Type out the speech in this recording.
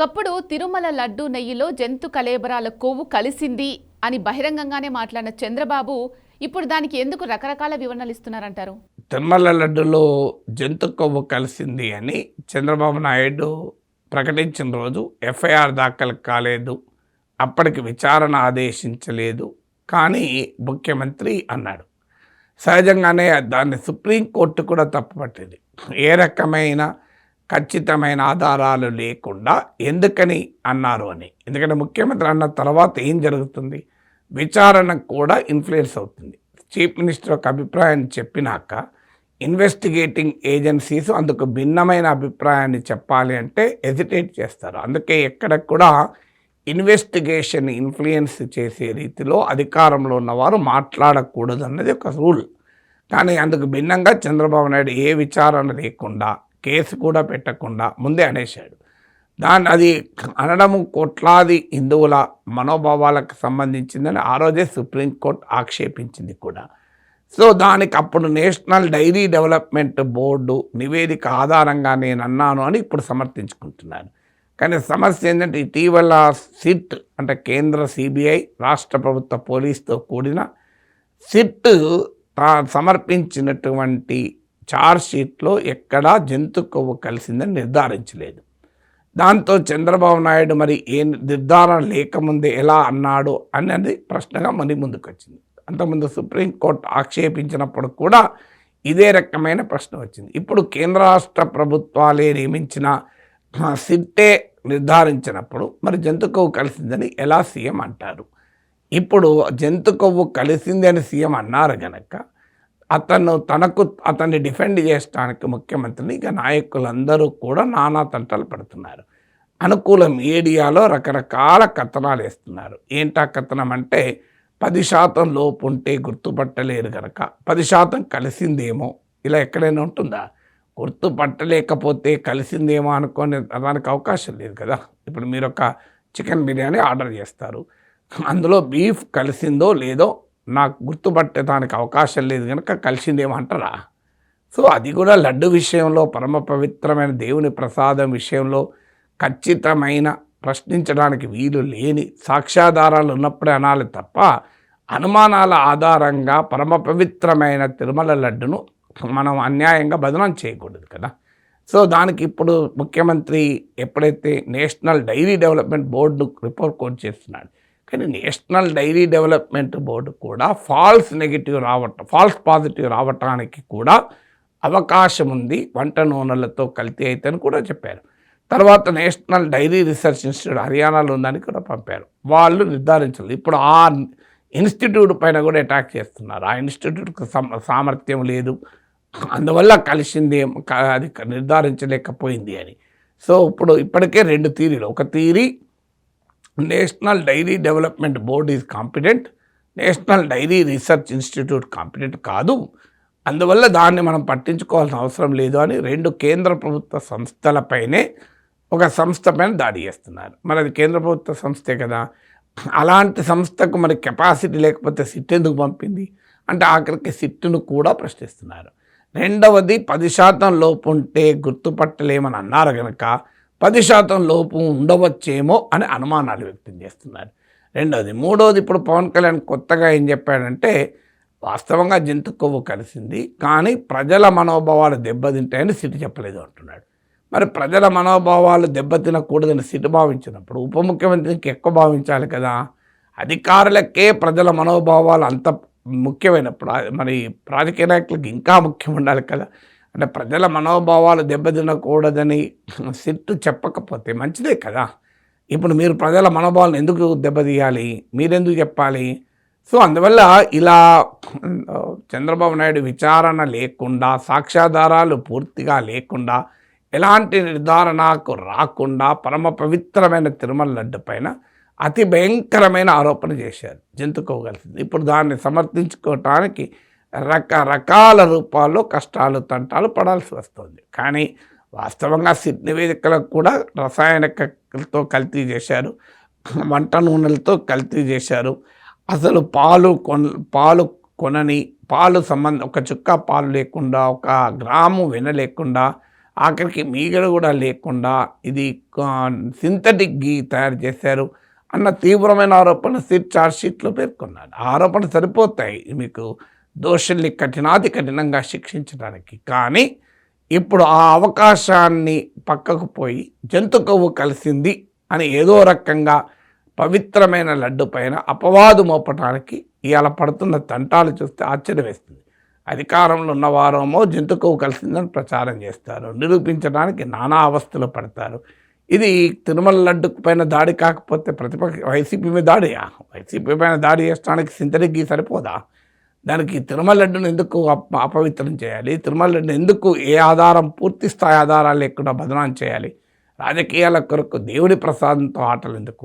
ఒకప్పుడు తిరుమల లడ్డు నెయ్యిలో జంతు కలేబరాల కొవ్వు కలిసింది అని బహిరంగంగానే మాట్లాడిన చంద్రబాబు ఇప్పుడు దానికి ఎందుకు రకరకాల వివరణలు ఇస్తున్నారంటారు? తిరుమల లడ్డులో జంతు కొవ్వు కలిసింది అని చంద్రబాబు నాయుడు ప్రకటించిన రోజు ఎఫ్ఐఆర్ దాఖలు కాలేదు. అప్పటికి విచారణ ఆదేశించలేదు. కానీ ముఖ్యమంత్రి అన్నాడు సహజంగానే దాన్ని సుప్రీంకోర్టు కూడా తప్పుపట్టింది. ఏ రకమైన ఖచ్చితమైన ఆధారాలు లేకుండా ఎందుకని అన్నారు అని. ఎందుకంటే ముఖ్యమంత్రి అన్న తర్వాత ఏం జరుగుతుంది? విచారణ కూడా ఇన్ఫ్లుయెన్స్ అవుతుంది. చీఫ్ మినిస్టర్ ఒక అభిప్రాయాన్ని చెప్పినాక ఇన్వెస్టిగేటింగ్ ఏజెన్సీస్ అందుకు భిన్నమైన అభిప్రాయాన్ని చెప్పాలి అంటే ఎజిటేట్ చేస్తారు. అందుకే ఎక్కడ కూడా ఇన్వెస్టిగేషన్ ఇన్ఫ్లుయెన్స్ చేసే రీతిలో అధికారంలో ఉన్నవారు మాట్లాడకూడదు అన్నది ఒక రూల్. కానీ అందుకు భిన్నంగా చంద్రబాబు నాయుడు ఏ విచారణ లేకుండా కేసు కూడా పెట్టకుండా ముందే అనేశాడు. దాన్ని అది అనడము కోట్లాది హిందువుల మనోభావాలకు సంబంధించిందని ఆ రోజే సుప్రీంకోర్టు ఆక్షేపించింది కూడా. సో దానికి అప్పుడు నేషనల్ డైరీ డెవలప్మెంట్ బోర్డు నివేదిక ఆధారంగా నేను అన్నాను అని ఇప్పుడు సమర్థించుకుంటున్నాను. కానీ సమస్య ఏంటంటే ఇటీవల సిట్ అంటే కేంద్ర సిబిఐ రాష్ట్ర ప్రభుత్వ పోలీసుతో కూడిన సిట్ తా సమర్పించినటువంటి షీట్లో ఎక్కడా జంతు కొవ్వు కలిసిందని నిర్ధారించలేదు. దాంతో చంద్రబాబు నాయుడు మరి ఏ నిర్ధారణ లేకముందే ఎలా అన్నాడు అనేది ప్రశ్నగా మరి ముందుకొచ్చింది. అంతకుముందు సుప్రీంకోర్టు ఆక్షేపించినప్పుడు కూడా ఇదే రకమైన ప్రశ్న వచ్చింది. ఇప్పుడు కేంద్ర రాష్ట్ర ప్రభుత్వాలే నియమించిన సిట్టే నిర్ధారించినప్పుడు మరి జంతు కొవ్వు కలిసిందని ఎలా సీఎం అంటారు? ఇప్పుడు జంతు కొవ్వు కలిసిందని సీఎం అన్నారు గనక అతను తనకు అతన్ని డిఫెండ్ చేయడానికి ముఖ్యమంత్రిని ఇక నాయకులందరూ కూడా నానా తంటలు పడుతున్నారు. అనుకూల మీడియాలో రకరకాల కథనాలు వేస్తున్నారు. ఏంటా కథనం అంటే పది శాతం లోపు ఉంటే గుర్తుపట్టలేరు కనుక పది శాతం కలిసిందేమో ఇలా ఎక్కడైనా ఉంటుందా? గుర్తుపట్టలేకపోతే కలిసిందేమో అనుకోని దానికి అవకాశం లేదు కదా. ఇప్పుడు మీరు ఒక చికెన్ బిర్యానీ ఆర్డర్ చేస్తారు. అందులో బీఫ్ కలిసిందో లేదో నాకు గుర్తుపట్టడానికి అవకాశం లేదు కనుక కలిసింది ఏమంటారా సో అది కూడా లడ్డు విషయంలో పరమ పవిత్రమైన దేవుని ప్రసాదం విషయంలో ఖచ్చితమైన ప్రశ్నించడానికి వీలు లేని సాక్ష్యాధారాలు ఉన్నప్పుడే అనాలి తప్ప అనుమానాల ఆధారంగా పరమ పవిత్రమైన తిరుమల లడ్డును మనం అన్యాయంగా బదనం చేయకూడదు కదా. సో దానికి ఇప్పుడు ముఖ్యమంత్రి ఎప్పుడైతే national dairy development board report quote చేస్తున్నాడు కానీ నేషనల్ డైరీ డెవలప్మెంట్ బోర్డు కూడా ఫాల్స్ నెగిటివ్ రావటం ఫాల్స్ పాజిటివ్ రావటానికి కూడా అవకాశం ఉంది. వంట నూనెలతో కల్తీ అయితే అని కూడా చెప్పారు. తర్వాత నేషనల్ డైరీ రీసెర్చ్ ఇన్స్టిట్యూట్ హర్యానాలో ఉందని కూడా పంపారు. వాళ్ళు నిర్ధారించలేదు. ఇప్పుడు ఆ ఇన్స్టిట్యూట్ పైన కూడా అటాక్ చేస్తున్నారు. ఆ ఇన్స్టిట్యూట్కి సామర్థ్యం లేదు. అందువల్ల కలిసింది ఏం- అది నిర్ధారించలేకపోయింది అని. సో ఇప్పుడు ఇప్పటికే రెండు థీరీలు ఒక theory national dairy development board is competent. National dairy research institute competent కాదు. అందువల్ల దాన్ని మనం పట్టించుకోవాల్సిన అవసరం లేదు అని రెండు కేంద్ర ప్రభుత్వ సంస్థలపైనే ఒక సంస్థ పైన దాడి చేస్తున్నారు. మరి అది కేంద్ర ప్రభుత్వ సంస్థే కదా. అలాంటి సంస్థకు మరి కెపాసిటీ లేకపోతే సిట్ ఎందుకు పంపింది? అంటే ఆఖరికి సిట్టును కూడా ప్రశ్నిస్తున్నారు. రెండవది పది శాతం లోపు ఉంటే గుర్తుపట్టలేమని అన్నారు కనుక పది శాతం లోపు ఉండవచ్చేమో అని అనుమానాలు వ్యక్తం చేస్తున్నారు. రెండవది మూడవది ఇప్పుడు పవన్ కళ్యాణ్ కొత్తగా ఏం చెప్పాడంటే వాస్తవంగా జంతు కొవ్వు కలిసింది కానీ ప్రజల మనోభావాలు దెబ్బతింటాయని సిటి చెప్పలేదు అంటున్నాడు. మరి ప్రజల మనోభావాలు దెబ్బతినకూడదని సిటీ భావించినప్పుడు ఉప ముఖ్యమంత్రికి ఎక్కువ భావించాలి కదా? అధికారులకే ప్రజల మనోభావాలు అంత ముఖ్యమైనప్పుడు మరి రాజకీయ నాయకులకు ఇంకా ముఖ్యం ఉండాలి కదా? అంటే ప్రజల మనోభావాలు దెబ్బతినకూడదని సిట్టు చెప్పకపోతే మంచిదే కదా. ఇప్పుడు మీరు ప్రజల మనోభావాలను ఎందుకు దెబ్బతీయాలి? మీరెందుకు చెప్పాలి? సో అందువల్ల ఇలా చంద్రబాబు నాయుడు విచారణ లేకుండా సాక్ష్యాధారాలు పూర్తిగా లేకుండా ఎలాంటి నిర్ధారణకు రాకుండా పరమ పవిత్రమైన తిరుమల లడ్డు పైన అతి భయంకరమైన ఆరోపణ చేశారు. జంతుకోగలిసింది ఇప్పుడు దాన్ని సమర్థించుకోవటానికి రకరకాల రూపాల్లో కష్టాలు తంటాలు పడాల్సి వస్తుంది. కానీ వాస్తవంగా సిట్ నివేదికలకు కూడా రసాయనికలతో కల్తీ చేశారు. వంట నూనెలతో కల్తీ చేశారు. అసలు పాలు కొన పాలు కొనని పాలు సంబంధం ఒక చుక్క పాలు లేకుండా ఒక గ్రాము వెన లేకుండా ఆఖరికి మీగడ కూడా లేకుండా ఇది సింథటిక్ గీ తయారు చేశారు అన్న తీవ్రమైన ఆరోపణ సిట్ ఛార్జ్ షీట్లో పేర్కొన్నాడు ఆరోపణ సరిపోతాయి. మీకు దోషుల్ని కఠినాతి కఠినంగా శిక్షించడానికి. కానీ ఇప్పుడు ఆ అవకాశాన్ని పక్కకు పోయి జంతు కొవ్వు కలిసింది అని ఏదో రకంగా పవిత్రమైన లడ్డు పైన అపవాదు మోపటానికి ఇవాళ పడుతున్న తంటాలు చూస్తే ఆశ్చర్యం వేస్తుంది అధికారంలో ఉన్నవారేమో జంతు కొవ్వు కలిసిందని ప్రచారం చేస్తారు. నిరూపించడానికి నానా అవస్థలు పడతారు. ఇది తిరుమల లడ్డు పైన దాడి కాకపోతే ప్రతిపక్ష వైసీపీ మీద దాడియా వైసీపీ పైన దాడి చేసడానికి సింతటిక్ సరిపోదా? దానికి తిరుమల లడ్డును ఎందుకు అపవిత్రం చేయాలి? తిరుమల లడ్డును ఎందుకు ఏ ఆధారం పూర్తి స్థాయి ఆధారాలు లేకుండా బదనాం చేయాలి? రాజకీయాల కొరకు దేవుడి ప్రసాదంతో ఆటలు ఎందుకు?